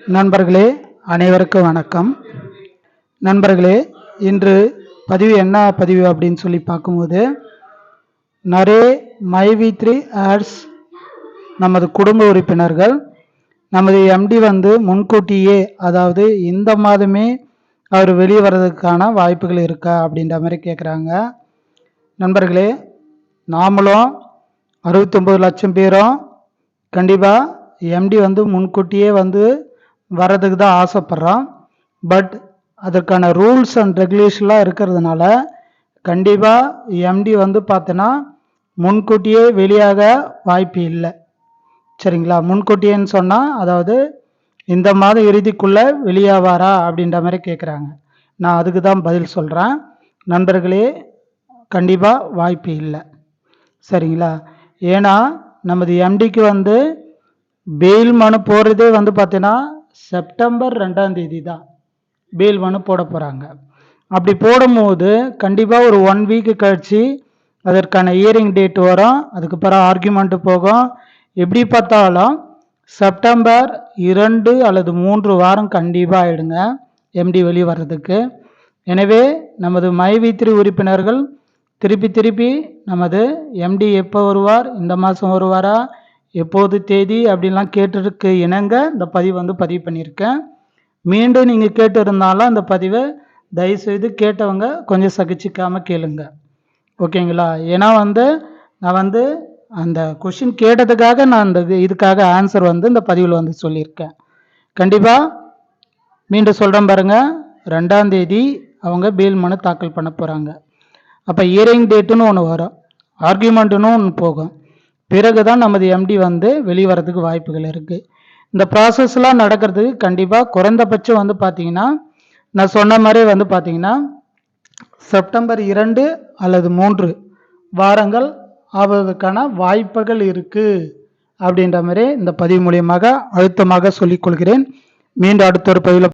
நண்பர்களே அனைவருக்கும் வணக்கம். நண்பர்களே இன்று பதிவு என்ன பதிவு அப்படின்னு சொல்லி பார்க்கும்போது நரே மை வி த்ரீ ஆட்ஸ் நமது குடும்ப உறுப்பினர்கள் நமது எம்டி வந்து முன்கூட்டியே அதாவது இந்த மாதமே அவர் வெளியே வர்றதுக்கான வாய்ப்புகள் இருக்கா அப்படின்ற மாதிரி கேட்குறாங்க நண்பர்களே நாமளும் அறுபத்தொம்பது லட்சம் பேரும் கண்டிப்பாக எம்டி வந்து முன்கூட்டியே வந்து வர்றதுக்கு தான் ஆசைப்பட்றான். பட் அதற்கான ரூல்ஸ் அண்ட் ரெகுலேஷன்லாம் இருக்கிறதுனால கண்டிப்பாக எம்டி வந்து பார்த்தோன்னா முன்கூட்டியே வெளியாக வாய்ப்பு இல்லை. சரிங்களா? முன்கூட்டியேன்னு சொன்னால் அதாவது இந்த மாத இறுதிக்குள்ளே வெளியாவாரா அப்படின்ற மாதிரி கேட்குறாங்க நான் அதுக்கு தான் பதில் சொல்கிறேன் நண்பர்களே கண்டிப்பாக வாய்ப்பு இல்லை. சரிங்களா? ஏன்னா நமது எம்டிக்கு வந்து பெயில் மனு போடுறதே வந்து பார்த்தீங்கன்னா செப்டம்பர் ரெண்டாம் தேதி தான் பீல் மனு போட போகிறாங்க அப்படி போடும்போது கண்டிப்பாக ஒரு ஒன் வீக்கு கழிச்சு அதற்கான இயரிங் டேட் வரும். அதுக்கப்புறம் ஆர்குமெண்ட்டு போகும். எப்படி பார்த்தாலும் செப்டம்பர் இரண்டு அல்லது மூன்று வாரம் கண்டிப்பாக ஆயிடுங்க. எம்டி வெளியே வர்றதுக்கு. எனவே நமது மைவித்திரி உறுப்பினர்கள் திருப்பி திருப்பி நமது எம்டி எப்போ வருவார்? இந்த மாதம் வருவாரா? எப்போது தேதி அப்படின்லாம் கேட்டதுக்கு இணங்க இந்த பதிவு வந்து பதிவு பண்ணியிருக்கேன். மீண்டும் நீங்கள் கேட்டு இருந்தாலும் அந்த பதிவை தயவுசெய்து கேட்டவங்க கொஞ்சம் சகிச்சிக்காமல் கேளுங்க. ஓகேங்களா? ஏன்னா வந்து நான் வந்து அந்த கொஷின் கேட்டதுக்காக நான் அந்த இது- இதுக்காக ஆன்சர் வந்து இந்த பதிவில் வந்து சொல்லியிருக்கேன். கண்டிப்பாக மீண்டும் சொல்கிறேன் பாருங்கள் ரெண்டாம் தேதி அவங்க பெயில் மனு தாக்கல் பண்ண போகிறாங்க அப்போ இயரிங் டேட்டுன்னு ஒன்று வரும். ஆர்கியூமெண்ட்டுன்னு ஒன்று போகும். பிறகு தான் நமது எம்டி வந்து வெளியே வரதுக்கு வாய்ப்புகள் இருக்குது இந்த ப்ராசஸ்லாம் நடக்கிறதுக்கு கண்டிப்பாக குறைந்தபட்சம் வந்து பார்த்தீங்கன்னா நான் சொன்ன மாதிரி வந்து பார்த்தீங்கன்னா செப்டம்பர் இரண்டு அல்லது மூன்று வாரங்கள் ஆவதற்கான வாய்ப்புகள் இருக்குது அப்படின்ற மாதிரி இந்த பதிவு மூலியமாக அழுத்தமாக சொல்லிக்கொள்கிறேன் மீண்டும் அடுத்த ஒரு பதிவில்